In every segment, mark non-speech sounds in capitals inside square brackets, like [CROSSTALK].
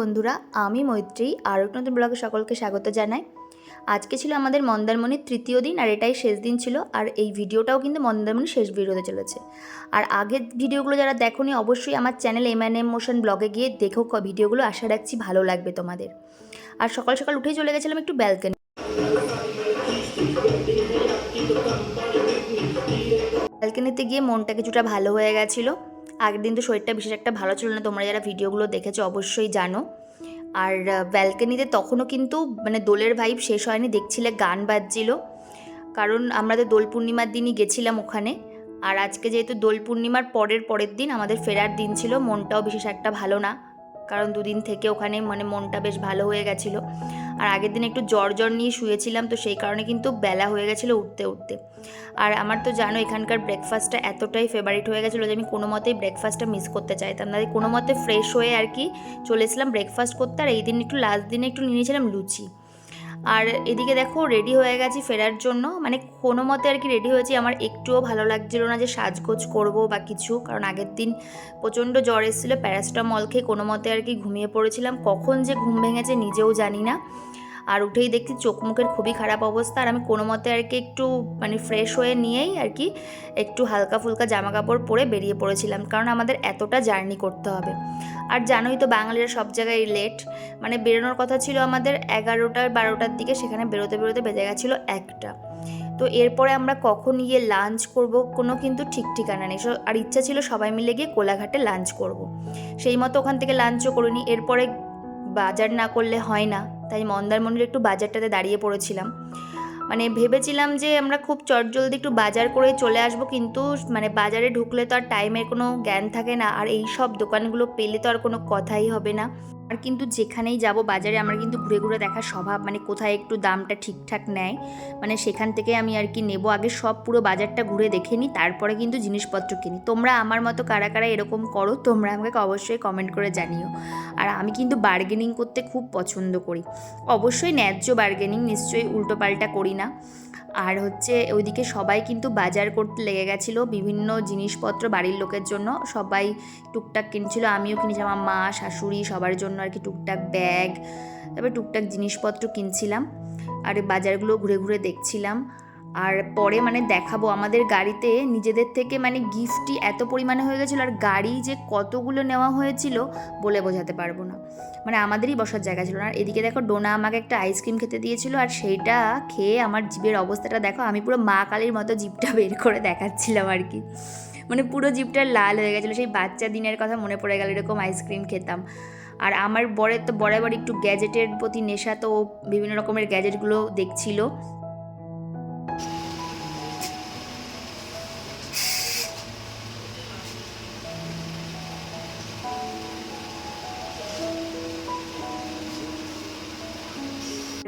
বন্ধুরা, আমি মৈত্রী আর একটা নতুন ব্লগে সকলকে স্বাগত জানাই। আজকে ছিল আমাদের মন্দারমণির তৃতীয় দিন, আর এটাই শেষ দিন ছিল, আর এই ভিডিওটাও কিন্তু মন্দারমণির শেষ ভিডিও হতে চলেছে। আর আগের ভিডিওগুলো যারা দেখোনি, অবশ্যই আমার channel M N M motion ব্লগে গিয়ে দেখো ভিডিওগুলো আশা রাখছি ভালো লাগবে তোমাদের। আর সকাল সকাল উঠেই চলে গেছিলাম একটু ব্যালকনি ব্যালকনিতে গিয়ে মনটা কিছুটা ভালো হয়ে গেছিল। আগের দিন তো শরীরটা বিশেষ একটা ভালো ছিল না, তোমরা যারা ভিডিওগুলো দেখেছ অবশ্যই জানো। আর ব্যালকানিতে তখনও কিন্তু মানে দোলের ভাইব শেষ হয়নি, দেখছিলে, গান বাজছিল। কারণ আমরা তো দোল পূর্ণিমার দিনই গেছিলাম ওখানে। আর আজকে যেহেতু দোল পূর্ণিমার পরের পরের দিন আমাদের ফেরার দিন ছিল, মনটাও বিশেষ একটা ভালো না। কারণ দুদিন থেকে ওখানে মানে মনটা বেশ ভালো হয়ে গেছিল। আর আগের দিন একটু জ্বর জ্বর নিয়ে শুয়েছিলাম, তো সেই কারণে কিন্তু বেলা হয়ে গেছিল উঠতে উঠতে। আর আমার তো জানো, এখানকার ব্রেকফাস্টটা এতটাই ফেভারিট হয়ে গেছিল যে আমি কোনো মতেই ব্রেকফাস্টটা মিস করতে চাইতাম না। কোনো মতে ফ্রেশ হয়ে আর কি চলেছিলাম ব্রেকফাস্ট করতে, আর এই দিন একটু লাস্ট দিনে একটু নিয়েছিলাম লুচি। আর এদিকে দেখো রেডি হয়ে গেছি ফেরার জন্য। মানে কোনো মতে আর কি রেডি হয়েছি। আমার একটুও ভালো লাগছিল না যে সাজগোজ করব বা কিছু, কারণ আগের দিন প্রচণ্ড জ্বর এসেছিল। প্যারাসিটামল খেয়ে কোনো মতে আর কি ঘুমিয়ে পড়েছিলাম। কখন যে ঘুম ভেঙেছে নিজেও জানি না। আর উঠেই দেখছি চোখ মুখের খুবই খারাপ অবস্থা। আর আমি কোনো মতে আর কি একটু মানে ফ্রেশ হয়ে নিয়েই আর কি একটু হালকা ফুলকা জামা কাপড় পরে বেরিয়ে পড়েছিলাম। কারণ আমাদের এতটা জার্নি করতে হবে। আর জানোই তো বাঙালিরা সব জায়গায় লেট মানে বেরোনোর কথা ছিল আমাদের এগারোটার বারোটার দিকে, সেখানে বেরোতে বেরোতে বেজে গেছিল একটা। তো এরপরে আমরা কখন গিয়ে লাঞ্চ করব কোনো কিন্তু ঠিক ঠিকানা নেই। আর ইচ্ছা ছিল সবাই মিলে গিয়ে কোলাঘাটে লাঞ্চ করব। সেই মতো ওখান থেকে লাঞ্চও করিনি। এরপরে বাজার না করলে হয় না। তাই মন্দারমণির একটু বাজারটাতে দাঁড়িয়ে পড়েছিলাম। মানে ভেবেছিলাম যে আমরা খুব চটজলদি একটু বাজার করে চলে আসব, কিন্তু মানে বাজারে ঢুকলে তো আর টাইমের কোনো জ্ঞান থাকে না, আর এই সব দোকানগুলো পেলে তো আর কোনো কথাই হবে না। আর কিন্তু যেখানেই যাব বাজারে আমার কিন্তু ঘুরে ঘুরে দেখার স্বভাব মানে কোথায় একটু দামটা ঠিকঠাক নেয় মানে সেখান থেকে আমি আর কি নেব। আগে সব পুরো বাজারটা ঘুরে দেখে নিই, তারপরে কিন্তু জিনিসপত্র কিনি। তোমরা আমার মতো কারা কারা এরকম করো, তোমরা আমাকে অবশ্যই কমেন্ট করে জানিও। আর আমি কিন্তু বার্গেনিং করতে খুব পছন্দ করি। অবশ্যই ন্যায্য বার্গেনিং নিশ্চয়ই উল্টোপাল্টা করি না। আর হচ্ছে ওইদিকে সবাই কিন্তু বাজার করতে লেগে গেছিল, বিভিন্ন জিনিসপত্র বাড়ির লোকের জন্য। সবাই টুকটাক কিনছিল, আমিও কিনেছি, আমার মা, শাশুড়ি সবার জন্য আর কি টুকটাক ব্যাগ, তারপরে টুকটাক জিনিসপত্র কিনছিলাম। আর বাজারগুলো ঘুরে ঘুরে দেখছিলাম। আর পরে মানে দেখাবো, আমাদের গাড়িতে নিজেদের থেকে মানে গিফটই এত পরিমাণে হয়ে গেছিল আর গাড়ি যে কতগুলো নেওয়া হয়েছিল বলে বোঝাতে পারব না। মানে আমাদেরই বসার জায়গা ছিল না। আর এদিকে দেখো ডোনা আমাকে একটা আইসক্রিম খেতে দিয়েছিল আর সেইটা খেয়ে আমার জিভের অবস্থাটা দেখো, আমি পুরো মা কালীর মতো জিভটা [LAUGHS] বের করে দেখাচ্ছিলাম আর কি। মানে পুরো জিভটা লাল হয়ে গেছিল, সেই বাচ্চা দিনের কথা মনে পড়ে গেল এরকম আইসক্রিম খেতাম। আর আমার বরের তো বরাবর একটু গ্যাজেটের প্রতি নেশা তো বিভিন্ন রকমের গ্যাজেটগুলো দেখছিল।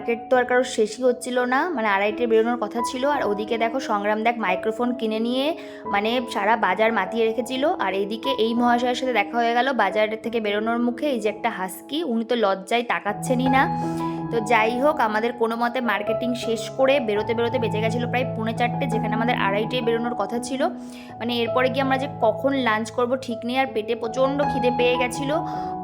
মার্কেট তো আর কারোর শেষই হচ্ছিল না। মানে আড়াইটে বেরোনোর কথা ছিল। আর ওদিকে দেখো সংগ্রাম দেখ মাইক্রোফোন কিনে নিয়ে মানে সারা বাজার মাতিয়ে রেখেছিল। আর এইদিকে এই মহাশয়ের সাথে দেখা হয়ে গেল বাজারের থেকে বেরোনোর মুখে। এই যে একটা হাসকি উনি তো লজ্জায় তাকাচ্ছেনই না। তো যাই হোক, আমাদের কোনো মতে মার্কেটিং শেষ করে বেরোতে বেরোতে বেঁচে গেছিল প্রায় পৌনে চারটে, যেখানে আমাদের আড়াইটে বেরোনোর কথা ছিল। মানে এরপরে গিয়ে আমরা যে কখন লাঞ্চ করব ঠিক নেই, আর পেটে প্রচণ্ড খিদে পেয়ে গেছিল।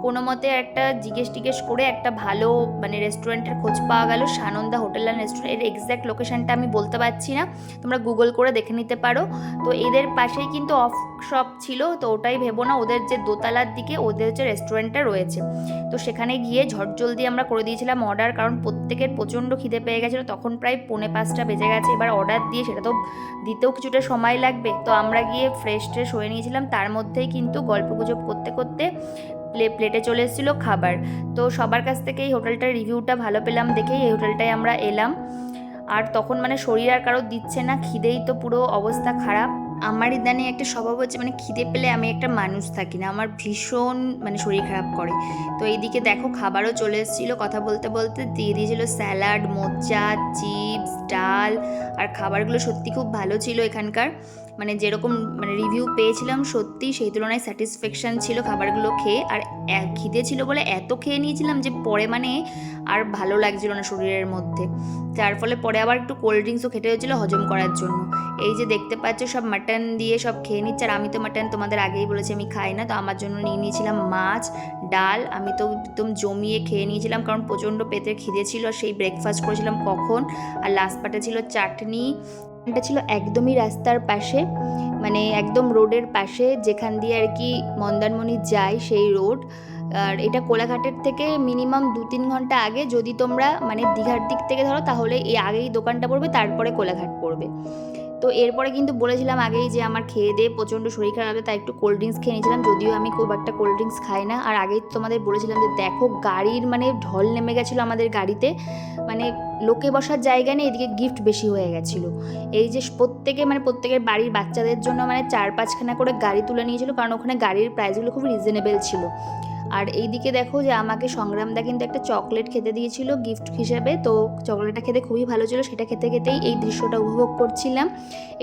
কোনো মতে একটা জিজ্ঞেস টিজ্ঞেস করে একটা ভালো মানে রেস্টুরেন্টের খোঁজ পাওয়া গেল, সানন্দা হোটেল অ্যান্ড রেস্টুরেন্টের এক্স্যাক্ট লোকেশনটা আমি বলতে পারছি না, তোমরা গুগল করে দেখে নিতে পারো। তো এদের পাশেই কিন্তু অফ শপ ছিল, তো ওটাই ভেবো না, ওদের যে দোতলার দিকে, ওদের যে রেস্টুরেন্টটা রয়েছে। তো সেখানে গিয়ে ঝট জলদি আমরা করে দিয়েছিলাম অর্ডার কারণ প্রত্যেকের প্রচণ্ড খিদে পেয়ে গেছিল, তখন প্রায় পৌনে পাঁচটা বেজে গেছে। এবার অর্ডার দিয়ে সেটা তো দিতেও কিছুটা সময় লাগবে। তো আমরা গিয়ে ফ্রেশ ট্রেশ হয়ে নিয়েছিলাম, তার মধ্যেই কিন্তু গল্প গুজব করতে করতে প্লে, প্লেটে চলে এসেছিল খাবার। তো সবার কাছ থেকে এই হোটেলটার রিভিউটা ভালো পেলাম দেখেই এই হোটেলটায় আমরা এলাম। আর তখন মানে শরীর আর কারও দিচ্ছে না, খিদেই তো পুরো অবস্থা খারাপ। আমার ইদানিং একটা স্বভাব হচ্ছে মানে খিদে পেলে আমি একটা মানুষ থাকি না। আমার ভীষণ মানে শরীর খারাপ করে। তো এইদিকে দেখো, খাবারও চলে এসেছিল কথা বলতে বলতে। দিয়ে দিয়েছিলো স্যালাড, মোচা, চিপস, ডাল। আর খাবারগুলো সত্যি খুব ভালো ছিল এখানকার। মানে যেরকম মানে রিভিউ পেয়েছিলাম সত্যি সেই তুলনায় স্যাটিসফ্যাকশান ছিল খাবারগুলো খেয়ে। আর খিদে ছিল বলে এত খেয়ে নিয়েছিলাম যে পরে মানে আর ভালো লাগছিল না শরীরের মধ্যে। যার ফলে পরে আবার একটু কোল্ড ড্রিঙ্কসও খেতে হয়েছিল হজম করার জন্য। এই যে দেখতে পাচ্ছ সব মাটন দিয়ে সব খেয়ে নিচ্ছে। আর আমি তো মাটন তোমাদের আগেই বলেছি আমি খাই না। তো আমার জন্য নিয়ে নিয়েছিলাম মাছ, ডাল। আমি তো একদম জমিয়ে খেয়ে নিয়েছিলাম কারণ প্রচণ্ড পেটের খিদে ছিল। আর সেই ব্রেকফাস্ট করেছিলাম কখন? আর লাস্ট পাটে ছিল চাটনি। এটা ছিল একদমই রাস্তার পাশে মানে একদম রোডের পাশে, যেখান দিয়ে আর কি মন্দারমণি যায় সেই রোড। আর এটা কোলাঘাটের থেকে মিনিমাম দু তিন ঘণ্টা আগে যদি তোমরা মানে দীঘার দিক থেকে ধরো, তাহলে এই আগেই দোকানটা পড়বে, তারপরে কোলাঘাট পড়বে। তো এরপরে কিন্তু বলেছিলাম আগেই যে আমার খেয়ে দিয়ে প্রচণ্ড শরীর খারাপ হবে তাই একটু কোল্ড ড্রিঙ্কস খেয়ে নিয়েছিলাম। যদিও আমি খুব একটা কোল্ড ড্রিঙ্কস খাই না। আর আগেই তোমাদের বলেছিলাম যে দেখো গাড়ির মানে ঢল নেমে গেছিল আমাদের গাড়িতে। মানে লোকে বসার জায়গা নেই, এদিকে গিফট বেশি হয়ে গেছিল। এই যে প্রত্যেকে মানে প্রত্যেকের বাড়ির বাচ্চাদের জন্য মানে চার পাঁচখানা করে গাড়ি তুলে নিয়েছিল, কারণ ওখানে গাড়ির প্রাইসগুলো খুব রিজনেবল ছিল। আর এই দিকে দেখো যে আমাকে সংগ্রামদা কিন্তু একটা চকলেট খেতে দিয়েছিল গিফট হিসেবে। তো চকলেটটা খেতে খুবই ভালো ছিল, সেটা খেতে খেতেই এই দৃশ্যটা উপভোগ করছিলাম।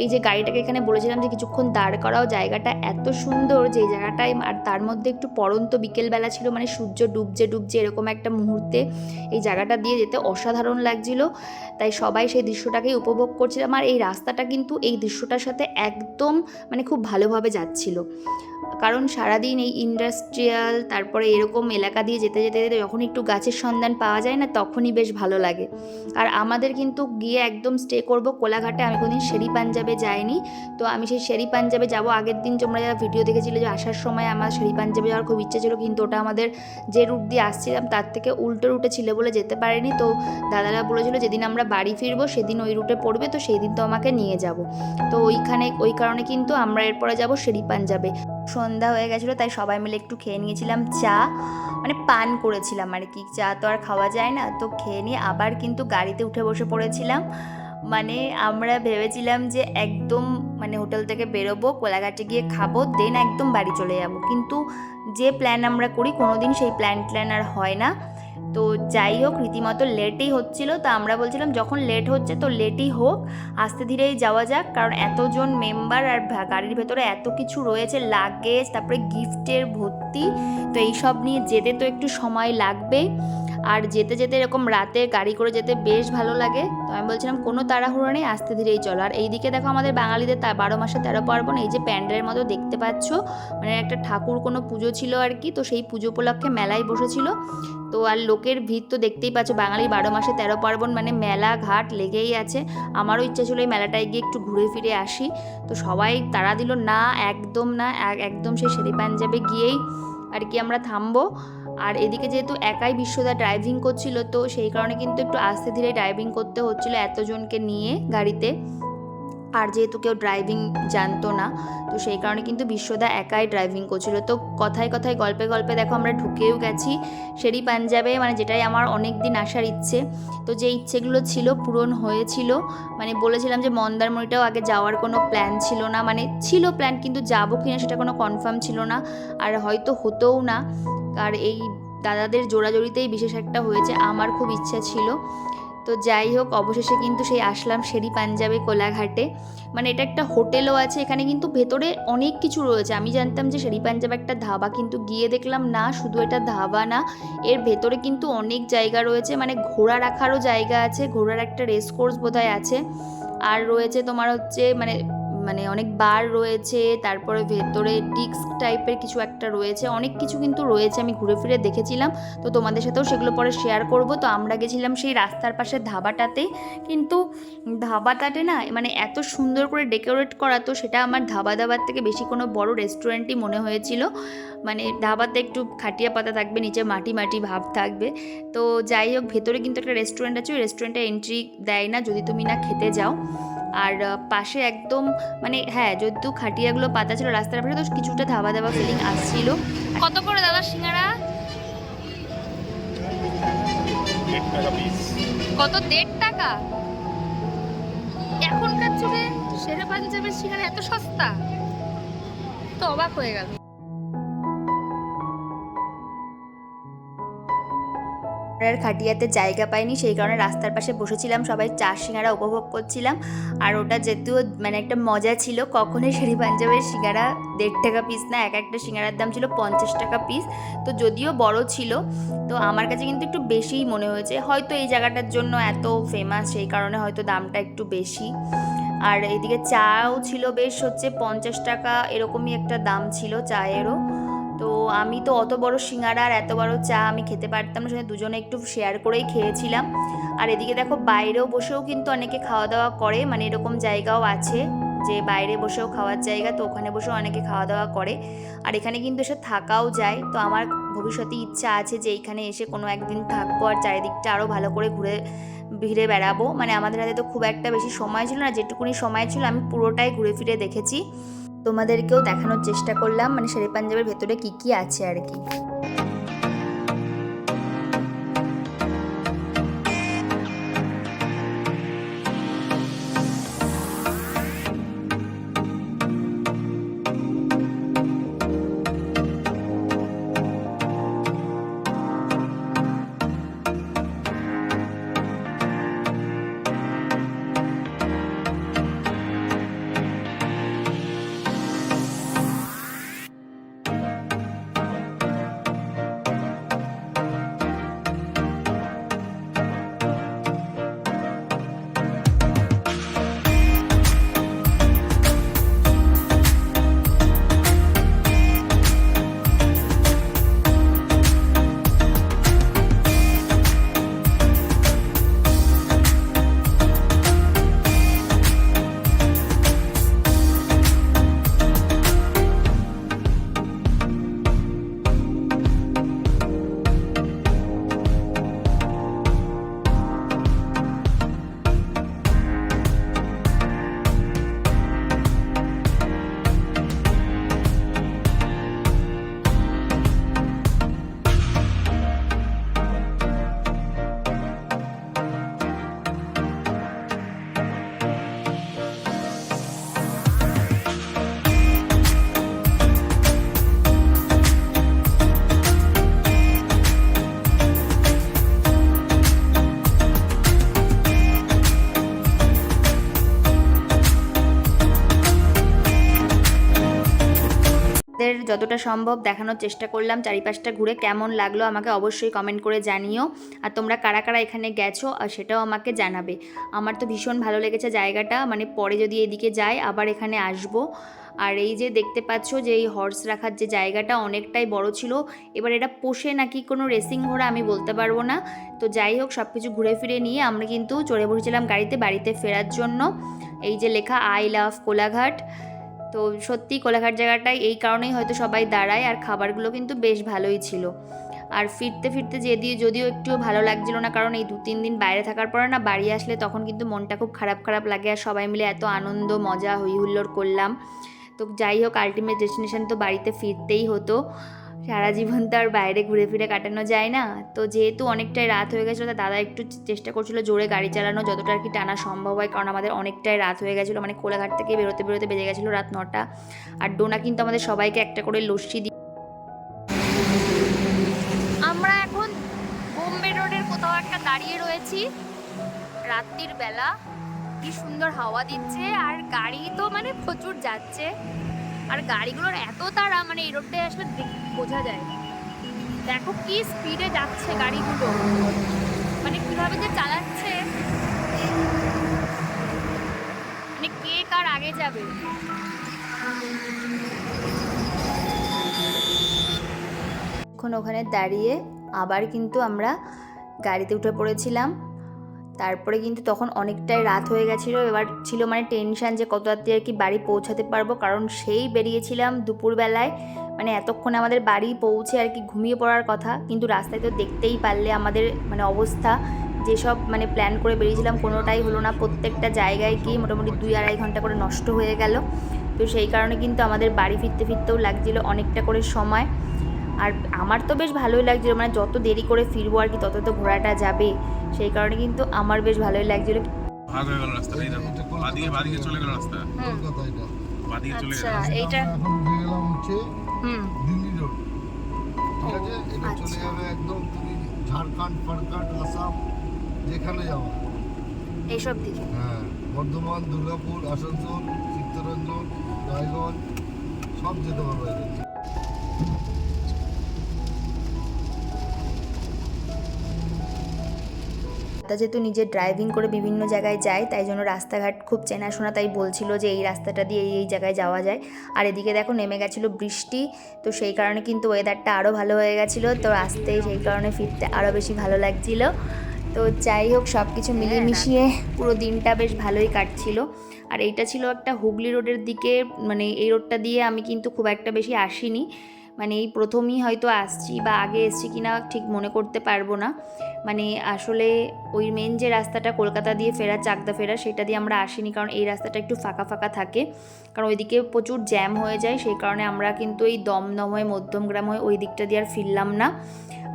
এই যে গাড়িটাকে এখানে বলেছিলাম যে কিছুক্ষণ দাঁড় করাও, জায়গাটা এত সুন্দর যে জায়গাটায় আর তার মধ্যে একটু পরন্ত বিকেলবেলা ছিল মানে সূর্য ডুবছে ডুবছে এরকম একটা মুহূর্তে এই জায়গাটা দিয়ে যেতে অসাধারণ লাগছিল। তাই সবাই সেই দৃশ্যটাকেই উপভোগ করছিলাম। আর এই রাস্তাটা কিন্তু এই দৃশ্যটার সাথে একদম মানে খুব ভালোভাবে যাচ্ছিল। কারণ সারাদিন এই ইন্ডাস্ট্রিয়াল তারপরে এরকম এলাকা দিয়ে যেতে যেতে যেতে যখন একটু গাছের সন্ধান পাওয়া যায় না, তখনই বেশ ভালো লাগে। আর আমাদের কিন্তু গিয়ে একদম স্টে করব কোলাঘাটে। আমি কোনোদিন শেরি পাঞ্জাবে যাইনি। তো আমি সেই শেরি পাঞ্জাবে যাব। আগের দিন তোমরা যারা ভিডিও দেখেছিলে যে আসার সময় আমার শেরি পাঞ্জাবে যাওয়ার খুব ইচ্ছে ছিল, কিন্তু ওটা আমাদের যে রুট দিয়ে আসছিলাম, তার থেকে উল্টো রুটে ছিল বলে যেতে পারিনি। তো দাদারা বলেছিল, যেদিন আমরা বাড়ি ফিরবো, সেদিন ওই রুটে পড়বে, তো সেই দিন তো আমাকে নিয়ে যাব। তো ওইখানে, ওই কারণে কিন্তু আমরা এরপরে যাব শেরি পাঞ্জাবে। সন্ধ্যা হয়ে গেছিল, তাই সবাই মিলে একটু খেয়ে নিয়েছিলাম চা। মানে পান করেছিলাম আর কি, চা তো আর খাওয়া যায় না। তো খেয়ে নিয়ে আবার কিন্তু গাড়িতে উঠে বসে পড়েছিলাম। মানে আমরা ভেবেছিলাম যে একদম মানে হোটেল থেকে বেরোবো, কোলাঘাটে গিয়ে খাব দেন একদম বাড়ি চলে যাব। কিন্তু যে প্ল্যান আমরা করি কোনো দিন সেই প্ল্যান ট্ল্যান আর হয় না। তো যাই হোক, রীতিমতো লেটই হচ্ছিল। তো আমরা বলছিলাম, যখন লেট হচ্ছে তো লেটই হোক, আস্তে ধীরেই যাওয়া যাক। কারণ এতজন মেম্বার আর গাড়ির ভেতরে এত কিছু রয়েছে, লাগেজ, তারপরে গিফটের ভর্তি, তো এইসব নিয়ে যেতে তো একটু সময় লাগবে আর যেতে যেতে এরকম রাতে গাড়ি করে যেতে বেশ ভালো লাগে। তো আমি বলছিলাম, কোনো তাড়াহুড়ো নেই, আস্তে ধীরেই চলো। আর এইদিকে দেখো আমাদের বাঙালিদের তা বারো মাসে তেরো পার্বণ, এই যে প্যান্ডেলের মতো দেখতে পাচ্ছ মানে একটা ঠাকুর কোনো পুজো ছিল আর কি, তো সেই পুজো উপলক্ষে মেলায় বসেছিল। তো আর লোকের ভিড় তো দেখতেই পাচ্ছ বাঙালির বারো মাসে তেরো পার্বণ মানে মেলা ঘাট লেগেই আছে। আমারও ইচ্ছা ছিল এই মেলাটায় গিয়ে একটু ঘুরে ফিরে আসি। তো সবাই তারা দিল, না, একদম না, একদম সেই শেরি পাঞ্জাবে গিয়েই আর কি আমরা থামবো। আর এদিকে যেহেতু একাই বিশ্বদা ড্রাইভিং করছিল, তো সেই কারণে কিন্তু একটু আস্তে ধীরে ড্রাইভিং করতে হচ্ছিল এতজনকে নিয়ে গাড়িতে। আর যেহেতু কেউ ড্রাইভিং জানতো না, তো সেই কারণে কিন্তু বিশ্বদা একাই ড্রাইভিং করছিল। তো কথায় কথায়, গল্পে গল্পে দেখো আমরা ঢুকেও গেছি সেরি পাঞ্জাবে মানে যেটাই আমার অনেক দিন আসার ইচ্ছে। তো যে ইচ্ছেগুলো ছিল পূরণ হয়েছিল। মানে বলেছিলাম যে মন্দারমণিটাও আগে যাওয়ার কোনো প্ল্যান ছিল না। মানে ছিল প্ল্যান কিন্তু যাব কিনা সেটা কোনো কনফার্ম ছিল না। আর হয়তো হতোও না। আর এই দাদাদের জোড়াজড়িতেই বিশেষ একটা হয়েছে, আমার খুব ইচ্ছা ছিল। তো যাই হোক, অবশেষে কিন্তু সেই আসলাম শেরি পাঞ্জাবে কোলাঘাটে। মানে এটা একটা হোটেলও আছে, এখানে কিন্তু ভেতরে অনেক কিছু রয়েছে। আমি জানতাম যে শেরি পাঞ্জাব একটা ধাবা কিন্তু গিয়ে দেখলাম না, শুধু এটা ধাবা না, এর ভেতরে কিন্তু অনেক জায়গা রয়েছে। মানে ঘোড়া রাখারও জায়গা আছে ঘোড়ার একটা রেস কোর্স বোধহয় আছে। আর রয়েছে তোমার হচ্ছে মানে মানে অনেক বার রয়েছে, তারপরে ভেতরে ডিস্ক টাইপের কিছু একটা রয়েছে, অনেক কিছু কিন্তু রয়েছে আমি ঘুরে ফিরে দেখেছিলাম। তো তোমাদের সাথেও সেগুলো পরে শেয়ার করব। তো আমরা গেছিলাম সেই রাস্তার পাশে ধাবাটাতে। কিন্তু ধাবাটাতে না মানে এত সুন্দর করে ডেকোরেট করা তো সেটা আমার ধাবা দাবার থেকে বেশি কোনো বড় রেস্টুরেন্টই মনে হয়েছিল। মানে ধাবাতে একটু খাটিয়া পাতা থাকবে, নিচে মাটি মাটি ভাব থাকবে। তো যাই হোক, ভেতরে কিন্তু একটা রেস্টুরেন্ট আছে, ওই রেস্টুরেন্টে এন্ট্রি দেয় না, যদি তুমি না খেতে যাও। আর পাশে একদম মানে হ্যাঁ যদিও খাটিয়াগুলো পাতা ছিল রাস্তার পাশে, তো কিছুটা ধাবা ধাবা ফিলিং আসছিল। কত করে দাদা সিঙ্গারা? কত, দেড় টাকা? এখনকার যুগে সেরা পাঞ্জাবের সিঙ্গারা এত সস্তা। তো অবাক হয়ে গেল। আর খাটিয়াতে জায়গা পাইনি, সেই কারণে রাস্তার পাশে বসেছিলাম, সবাই চা সিঙ্গারা উপভোগ করছিলাম। আর ওটা যেহেতু মানে একটা মজা ছিল, কখনোই শেরি পাঞ্জাবের সিঙ্গারা দেড় টাকা পিস না, এক একটা সিঙ্গারার দাম ছিল পঞ্চাশ টাকা পিস তো যদিও বড় ছিল, তো আমার কাছে কিন্তু একটু বেশিই মনে হয়েছে। হয়তো এই জায়গাটার জন্য এত ফেমাস সেই কারণে হয়তো দামটা একটু বেশি। আর এদিকে চাও ছিল বেশ হচ্ছে পঞ্চাশ টাকা, এরকমই একটা দাম ছিল চায়েরও। তো আমি তো অত বড় সিঙ্গারা আর এত বড় চা আমি খেতে পারতাম না। সেখানে দুজনে একটু শেয়ার করেই খেয়েছিলাম। আর এদিকে দেখো বাইরেও বসেও কিন্তু অনেকে খাওয়া দাওয়া করে। মানে এরকম জায়গাও আছে যে বাইরে বসেও খাওয়ার জায়গা, তো ওখানে বসেও অনেকে খাওয়া দাওয়া করে। আর এখানে কিন্তু এসে থাকাও যায়। তো আমার ভবিষ্যতে ইচ্ছা আছে যে এইখানে এসে কোনো একদিন থাকব আর চারিদিকটা আরও ভালো করে ঘুরে, ঘিরে বেড়াবো। মানে আমাদের হাতে তো খুব একটা বেশি সময় ছিল না। যেটুকুনি সময় ছিল আমি পুরোটাই ঘুরে ফিরে দেখেছি। তোমাদেরকেও দেখানোর চেষ্টা করলাম মানে শেরে পাঞ্জাবের ভেতরে কী কী আছে আর কি। যতটা সম্ভব দেখানোর চেষ্টা করলাম। চারিপাশটা ঘুরে কেমন লাগল আমাকে অবশ্যই কমেন্ট করে জানিও। আর তোমরা কারা কারা এখানে গেছো, আর সেটাও আমাকে জানাবে। আমার তো ভীষণ ভালো লেগেছে জায়গাটা মানে পরে যদি এদিকে যাই আবার এখানে আসব। আর এই যে দেখতে পাচ্ছ যে এই হর্স রাখার যে জায়গাটা অনেকটাই বড় ছিল। এবার এটা পোষে নাকি কোনো রেসিং ঘোড়া আমি বলতে পারব না। তো যাই হোক সব কিছু ঘুরে ফিরে নিয়ে আমরা কিন্তু চড়ে বসেছিলাম গাড়িতে বাড়িতে ফেরার জন্য। এই যে লেখা আই লাভ কোলাঘাট। তো সত্যি কোলাঘাট জায়গাটায় এই কারণেই হয়তো সবাই দাঁড়ায় আর খাবারগুলো কিন্তু বেশ ভালোই ছিল। আর ফিরতে ফিরতে যে দিয়ে যদিও একটুও ভালো লাগছিল না, কারণ এই দু তিন দিন বাইরে থাকার পরে না বাড়ি আসলে তখন কিন্তু মনটা খুব খারাপ খারাপ লাগে আর সবাই মিলে এত আনন্দ, মজা হই হুল্লোড় করলাম। তো যাই হোক আলটিমেট ডেস্টিনেশন তো বাড়িতে ফিরতেই হতো। সারা জীবন তো আর বাইরে ঘুরে ফিরে কাটানো যায় না। তো যেহেতু অনেকটাই রাত হয়ে গেছিল, তা দাদা একটু চেষ্টা করছিল জোরে গাড়ি চালানো, যতটা আর কি টানা সম্ভব হয়, কারণ আমাদের অনেকটাই রাত হয়ে গেছিল মানে কোলাঘাট থেকে বেরোতে বেরোতে বেজে গেছিল রাত নটা। আর ডোনা কিন্তু আমাদের সবাইকে একটা করে লস্যি দি, আমরা এখন বোম্বে রোডের কোথাও একটা দাঁড়িয়ে রয়েছি। রাত্রির বেলা। কি সুন্দর হাওয়া দিচ্ছে, আর গাড়ি তো মানে প্রচুর যাচ্ছে। আর গাড়িগুলোর এত তাড়া মানে এই রোডটায় আসলে বোঝা যায়। দেখো কি স্পিডে যাচ্ছে গাড়িগুলো। মানে কীভাবে যে চালাচ্ছে। মানে কে কার আগে যাবে। ওখানে দাঁড়িয়ে আবার কিন্তু আমরা গাড়িতে উঠে পড়েছিলাম। তারপরে কিন্তু তখন অনেকটাই রাত হয়ে গেছিল। এবার ছিল মানে টেনশান যে কত রাত্রি আর কি বাড়ি পৌঁছাতে পারব। কারণ সেই বেরিয়েছিলাম দুপুরবেলায়। মানে এতক্ষণে আমাদের বাড়ি পৌঁছে আর কি ঘুমিয়ে পড়ার কথা। কিন্তু রাস্তায় তো দেখতেই পারলে আমাদের মানে অবস্থা। যেসব মানে প্ল্যান করে বেরিয়েছিলাম কোনোটাই হলো না। প্রত্যেকটা জায়গায় গিয়ে মোটামুটি দুই আড়াই ঘণ্টা করে নষ্ট হয়ে গেল। তো সেই কারণে কিন্তু আমাদের বাড়ি ফিরতে ফিরতেও লাগছিল অনেকটা করে সময়। আর আমার তো বেশ ভালোই লাগছিল মানে যত দেরি করে ফিরবো আর কি তত তো ঘোরাটা যাবে। সেই কারণে কিন্তু আমার বেশ ভালোই লাগছিল। আচ্ছা এইটা হুম। এটা চলে আচ্ছা। যাবে একদম তুমি ঝাড়খণ্ড ফারখণ্ড আসাম যেখানে যাওয়া। এইসব দিকে। হ্যাঁ বর্ধমান দুর্গাপুর আসানসোল চিত্তরঞ্জন রায়গঞ্জ সব যেতে পারব দাদা যেহেতু নিজে ড্রাইভিং করে বিভিন্ন জায়গায় যায় তাই জন্য রাস্তাঘাট খুব চেনাশোনা তাই বলছিল যে এই রাস্তাটা দিয়ে এই এই জায়গায় যাওয়া যায়। আর এদিকে দেখো নেমে গেছিল বৃষ্টি তো সেই কারণে কিন্তু ওয়েদারটা আরও ভালো হয়ে গেছিল তো আসতে সেই কারণে ফিরতে আরও বেশি ভালো লাগছিল। তো যাই হোক সব কিছু মিলিয়ে মিশিয়ে পুরো দিনটা বেশ ভালোই কাটছিল। আর এইটা ছিল একটা হুগলি রোডের দিকে মানে এই রোডটা দিয়ে আমি কিন্তু খুব একটা বেশি আসিনি। মানে এই প্রথমই হয়তো আসছি বা আগে এসছি কি না ঠিক মনে করতে পারব না। মানে আসলে ওই মেন যে রাস্তাটা কলকাতা দিয়ে ফেরা চাকদা ফেরা সেটা দিয়ে আমরা আসিনি কারণ এই রাস্তাটা একটু ফাঁকা ফাঁকা থাকে। কারণ ওইদিকে প্রচুর জ্যাম হয়ে যায়, সেই কারণে আমরা কিন্তু এই দমদম হয়ে, মধ্যমগ্রাম হয়ে ওই দিকটা দিয়ে আর ফিরলাম না।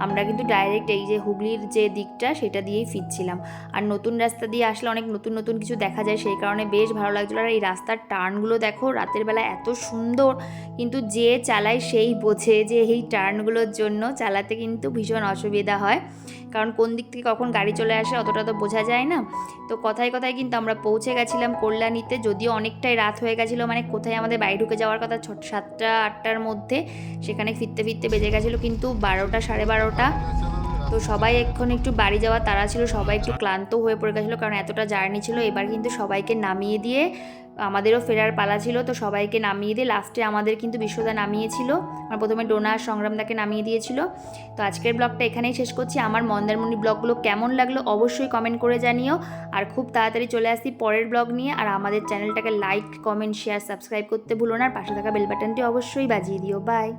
আমরা কিন্তু ডাইরেক্ট এই যে হুগলির যে দিকটা, সেটা দিয়েই ফিরছিলাম। আর নতুন রাস্তা দিয়ে আসলে অনেক নতুন নতুন কিছু দেখা যায়, সেই কারণে বেশ ভালো লাগছিল। আর এই রাস্তার টার্নগুলো দেখো, রাতের বেলা এত সুন্দর, কিন্তু যে চালায় সেই বোঝে যে এই টার্নগুলোর জন্য চালাতে কিন্তু ভীষণ অসুবিধা হয়। কারণ কোন দিক থেকে কখন গাড়ি চলে আসে অতটা তো বোঝা যায় না। তো কথায় কথায় কিন্তু আমরা পৌঁছে গেছিলাম কল্যাণীতে, যদিও অনেকটাই রাত হয়ে গেছিল মানে কোথায় আমাদের বাড়ি ঢুকে যাওয়ার কথা ছোট সাতটা, আটটার মধ্যে সেখানে ফিরতে ফিরতে বেজে গেছিল কিন্তু বারোটা, সাড়ে বারোটা। তো সবাই এখন একটু বাড়ি যাওয়ার তারা ছিল, সবাই একটু ক্লান্ত হয়ে পড়ে গেছিল কারণ এতটা জার্নি ছিল, এবার কিন্তু সবাইকে নামিয়ে দিয়ে আমাদেরও ফেরার পালা ছিল, তো সবাইকে নামিয়ে দিয়ে লাস্টে আমাদের কিন্তু বিশ্বদা নামিয়েছিল। আমার প্রথমে ডোনা আর সংগ্রামদাকে নামিয়ে দিয়েছিল। তো আজকের ব্লগটা এখানেই শেষ করছি। আমার মন্দারমণি ব্লগগুলো কেমন লাগল অবশ্যই কমেন্ট করে জানিও। আর খুব তাড়াতাড়ি চলে আসি পরের ব্লগ নিয়ে। আর আমাদের চ্যানেলটাকে লাইক কমেন্ট শেয়ার সাবস্ক্রাইব করতে ভুলো না। আর পাশে থাকা বেল বাটনটি অবশ্যই বাজিয়ে দিও। বাই